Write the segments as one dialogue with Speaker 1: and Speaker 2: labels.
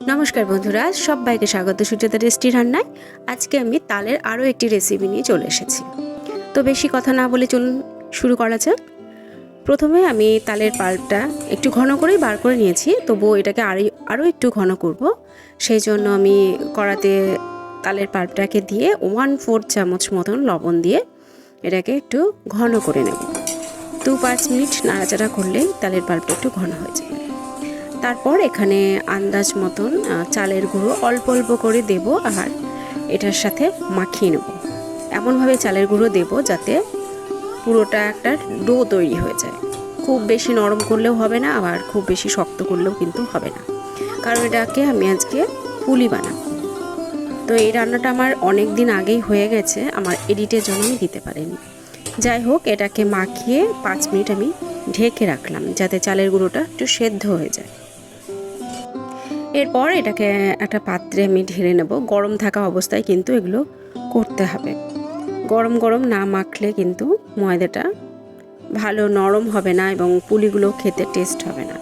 Speaker 1: নমস্কার বন্ধুরা, সবাইকে স্বাগত সুচেতা টেস্টি রান্নায়। আজকে আমি তালের আরও একটি রেসিপি নিয়ে চলে এসেছি। তো বেশি কথা না বলে চলুন শুরু করা যাক। প্রথমে আমি তালের পাল্পটা একটু ঘন করেই বার করে নিয়েছি, তবুও এটাকে আরও আরও একটু ঘন করব। সেই জন্য আমি কড়াতে তালের পাল্পটাকে দিয়ে ওয়ান ফোর চামচ মতন লবণ দিয়ে এটাকে একটু ঘন করে নেব। দু পাঁচ মিনিট নাড়াচাড়া করলেই তালের পাল্পটা একটু ঘন হয়ে যাবে। তারপর এখানে আন্দাজ মতন চালের গুঁড়ো অল্প অল্প করে দেব আর এটার সাথে মাখিয়ে নেব। এমনভাবে চালের গুঁড়ো দেব যাতে পুরোটা একটা ডো তৈরি হয়ে যায়। খুব বেশি নরম করলেও হবে না, আবার খুব বেশি শক্ত করলেও কিন্তু হবে না। কারণ এটাকে আমি আজকে পুলি বানাবো। তো এই রান্নাটা আমার অনেক দিন আগেই হয়ে গেছে, আমার এডিটের জন্য আমি দিতে পারিনি। যাই হোক, এটাকে মাখিয়ে পাঁচ মিনিট আমি ঢেকে রাখলাম, যাতে চালের গুঁড়োটা একটু সেদ্ধ হয়ে যায়। এরপর এটাকে একটা পাত্রে আমি ঢেলে নেব। গরম থাকা অবস্থায় কিন্তু এগুলো করতে হবে। গরম গরম না মাখলে কিন্তু ময়দাটা ভালো নরম হবে না এবং পুলিগুলো খেতে টেস্ট হবে না।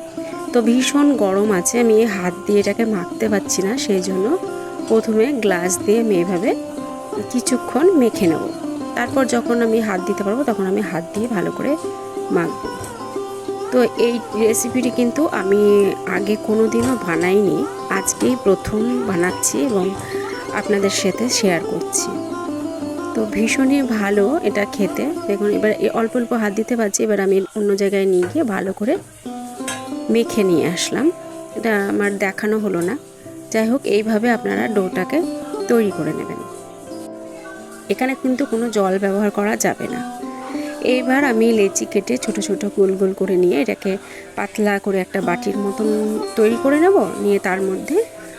Speaker 1: তো ভীষণ গরম আছে, আমি হাত দিয়ে এটাকে মাখতে পারছি না, সেই জন্য প্রথমে গ্লাস দিয়ে আমি এভাবে কিছুক্ষণ মেখে নেব। তারপর যখন আমি হাত দিতে পারব, তখন আমি হাত দিয়ে ভালো করে মাখবো। তো এই রেসিপিটি কিন্তু আমি আগে কোনো দিনও বানাইনি। আজকেই প্রথম বানাচ্ছি এবং আপনাদের সাথে শেয়ার করছি। তো ভীষণই ভালো এটা খেতে। দেখুন, এবার অল্প অল্প হাত দিতে পারছি, এবার আমি অন্য জায়গায় নিয়ে গিয়ে ভালো করে মেখে নিয়ে আসলাম। এটা আমার দেখানো হলো না। যাই হোক, এইভাবে আপনারা ডোটাকে তৈরি করে নেবেন। এখানে কিন্তু কোনো জল ব্যবহার করা যাবে না। এইবার আমি লেচি কেটে ছোট ছোট গোল গোল করে নিয়ে এটাকে পাতলা করে একটা বাটির মতন তৈরি করে নেব। নিয়ে তার মধ্যে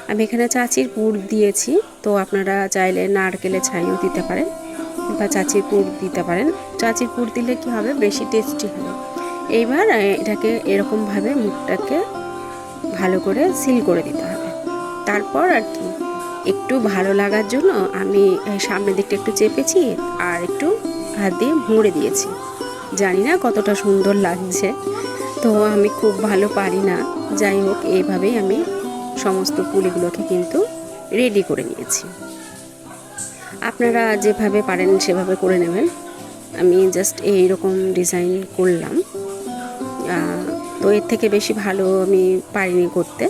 Speaker 1: আমি এখানে চাচির পুর দিয়েছি। তো আপনারা চাইলে নারকেলের ছাইও দিতে পারেন বা চাচির পুর দিতে পারেন। চাচির পুর দিলে কি হবে? বেশি টেস্টি হবে। এইবার এটাকে এরকমভাবে মুখটাকে ভালো করে সিল করে দিতে হবে। তারপর আর কি, একটু ভালো লাগার জন্য আমি সামনের দিকটা একটু চেপেছি আর একটু হাত দিয়ে মুড়ে দিয়েছি। জানি না কতটা সুন্দর লাগছে। তো আমি খুব ভালো পারি না। যাই হোক এইভাবেই আমি সমস্ত পুলিগুলোকে কিন্তু রেডি করে নিয়েছি। আপনারা যেভাবে পারেন সেভাবে করে নেবেন। আমি জাস্ট এই রকম ডিজাইন করলাম তো এর থেকে বেশি ভালো আমি পারিনি করতে।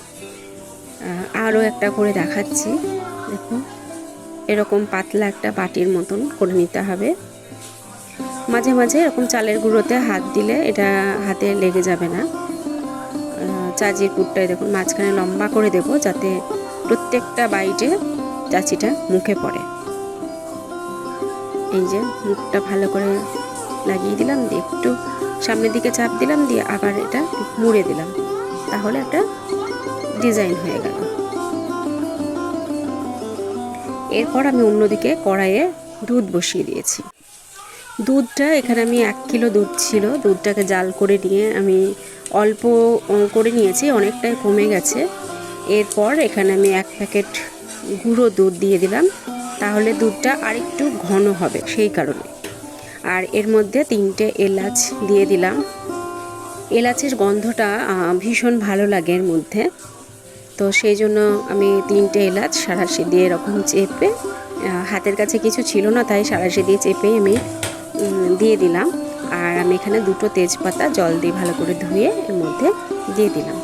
Speaker 1: আরও একটা করে দেখাচ্ছি। দেখুন, এরকম পাতলা একটা বাটির মতন করে নিতে হবে। মাঝে মাঝে এরকম চালের গুঁড়োতে হাত দিলে এটা হাতে লেগে যাবে না। চাচির পুরটায় দেখুন, মাঝখানে লম্বা করে দেব যাতে প্রত্যেকটা বাইটে চাচিটা মুখে পড়ে। এই যে মুখটা ভালো করে লাগিয়ে দিলাম, দিয়ে একটু সামনের দিকে চাপ দিলাম, দিয়ে আবার এটা মুড়ে দিলাম। তাহলে একটা ডিজাইন হয়ে গেল। এরপর আমি অন্যদিকে কড়াইয়ে দুধ বসিয়ে দিয়েছি। দুধটা এখানে আমি এক কিলো দুধ ছিল। দুধটাকে জাল করে নিয়ে আমি অল্প করে নিয়েছি, অনেকটাই কমে গেছে। এরপর এখানে আমি এক প্যাকেট গুঁড়ো দুধ দিয়ে দিলাম। তাহলে দুধটা আরেকটু ঘন হবে সেই কারণে। আর এর মধ্যে তিনটে এলাচ দিয়ে দিলাম। এলাচের গন্ধটা ভীষণ ভালো লাগে এর মধ্যে। তো সেই জন্য আমি তিনটে এলাচ সারাশি দিয়ে এরকম চেপে হাতের কাছে কিছু ছিল না, তাই সারাশি দিয়ে চেপে আমি দিয়ে দিলাম। আর আমি এখানে দুটো তেজপাতা জল দিয়ে ভালো করে ধুয়ে এর মধ্যে দিয়ে দিলাম।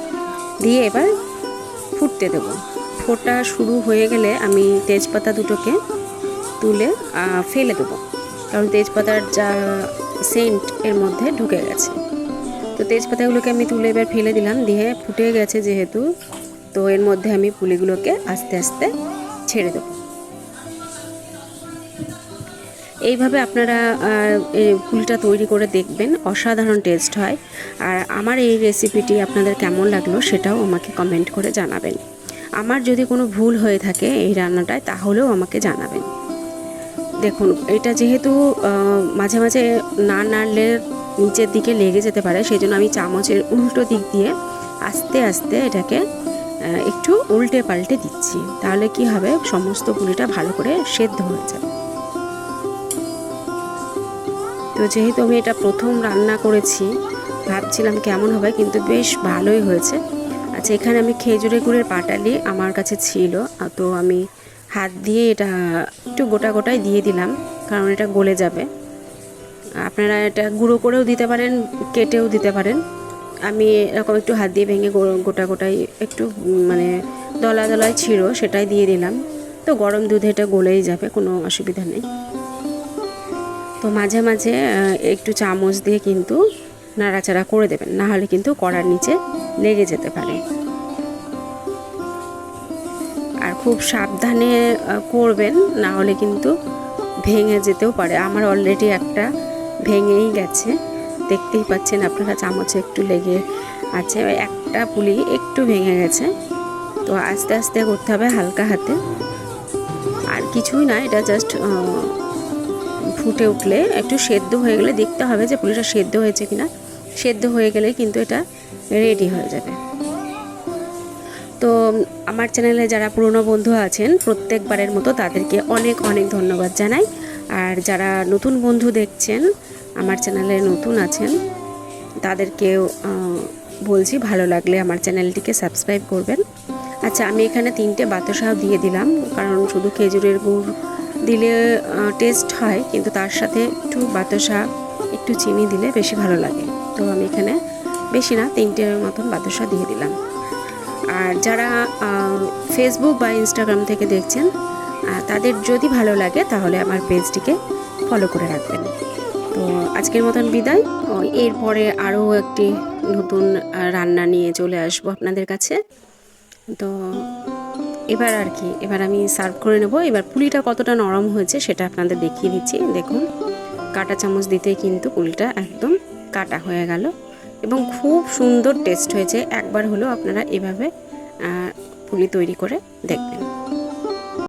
Speaker 1: দিয়ে এবার ফুটতে দেবো। ফোটা শুরু হয়ে গেলে আমি তেজপাতা দুটোকে তুলে ফেলে দেবো। কারণ তেজপাতার যা সেন্ট এর মধ্যে ঢুকে গেছে। তো তেজপাতাগুলোকে আমি তুলে এবার ফেলে দিলাম। দিয়ে ফুটে গেছে যেহেতু, তো এর মধ্যে আমি পুলিগুলোকে আস্তে আস্তে ছেড়ে দেবো। এইভাবে আপনারা পুলিটা তৈরি করে দেখবেন, অসাধারণ টেস্ট হয়। আর আমার এই রেসিপিটি আপনাদের কেমন লাগল সেটাও আমাকে কমেন্ট করে জানাবেন। আমার যদি কোনো ভুল হয়ে থাকে এই রান্নাটায়, তাহলেও আমাকে জানাবেন। দেখুন, এটা যেহেতু মাঝে মাঝে না নাড়লে নিচের দিকে লেগে যেতে পারে সেই জন্য আমি চামচের উল্টো দিক দিয়ে আস্তে আস্তে এটাকে একটু উল্টে পাল্টে দিচ্ছি। তাহলে কি হবে, সমস্ত পুলিটা ভালো করে সেদ্ধ হয়ে যাবে। তো যেহেতু আমি এটা প্রথম রান্না করেছি, ভাবছিলাম কেমন হবে, কিন্তু বেশ ভালোই হয়েছে। আচ্ছা এখানে আমি খেজুরের গুড়ের পাটালি আমার কাছে ছিল। তো আমি হাত দিয়ে এটা একটু গোটা গোটাই দিয়ে দিলাম, কারণ এটা গলে যাবে। আপনারা এটা গুঁড়ো করেও দিতে পারেন, কেটেও দিতে পারেন। আমি এরকম একটু হাত দিয়ে ভেঙে গোটা গোটাই একটু মানে দলা দলায় ছিল, সেটাই দিয়ে দিলাম। তো গরম দুধে এটা গলেই যাবে, কোনো অসুবিধা নেই। তো মাঝে মাঝে একটু চামচ দিয়ে কিন্তু নাড়াচাড়া করে দেবেন। না হলে কিন্তু কড়ার নিচে লেগে যেতে পারে। আর খুব সাবধানে করবেন, না হলে কিন্তু ভেঙে যেতেও পারে। আমার অলরেডি একটা ভেঙেই গেছে। দেখতেই পাচ্ছেন আপনারা চামচে একটু লেগে আছে। একটা পুলি একটু ভেঙে গেছে। তো আস্তে আস্তে করতে হবে হালকা হাতে। আর কিছুই না, এটা জাস্ট ফুটে উঠলে একটু সেদ্ধ হয়ে গেলে দেখতে হবে যে পুলিটা সেদ্ধ হয়েছে কিনা। সেদ্ধ হয়ে গেলে কিন্তু এটা রেডি হয়ে যাবে। তো আমার চ্যানেলে যারা পুরনো বন্ধু আছেন, প্রত্যেকবারের মতো তাদেরকে অনেক অনেক ধন্যবাদ জানাই। আর যারা নতুন বন্ধু দেখছেন, আমার চ্যানেলে নতুন আছেন, তাদেরকেও বলছি ভালো লাগলে আমার চ্যানেলটিকে সাবস্ক্রাইব করবেন। আচ্ছা আমি এখানে তিনটে বাতাসাও দিয়ে দিলাম, কারণ শুধু খেজুরের গুড় দিলে টেস্ট হয়, কিন্তু তার সাথে একটু বাতাসা, একটু চিনি দিলে বেশি ভালো লাগে। তো আমি এখানে বেশি না তিনটের মতন বাতাসা দিয়ে দিলাম। আর যারা ফেসবুক বা ইনস্টাগ্রাম থেকে দেখছেন তাদের যদি ভালো লাগে, তাহলে আমার পেজটিকে ফলো করে রাখবেন। তো আজকের মতন বিদায়। এরপরে আরও একটি নতুন রান্না নিয়ে চলে আসব আপনাদের কাছে। তো এবার আর কি, এবার আমি সার্ভ করে নেব। এবার পুলিটা কতটা নরম হয়েছে সেটা আপনাদের দেখিয়ে দিচ্ছি। দেখুন, কাটা চামচ দিতেই কিন্তু পুলিটা একদম কাটা হয়ে গেল এবং খুব সুন্দর টেস্ট হয়েছে। একবার হলেও আপনারা এভাবে পুলি তৈরি করে দেখবেন।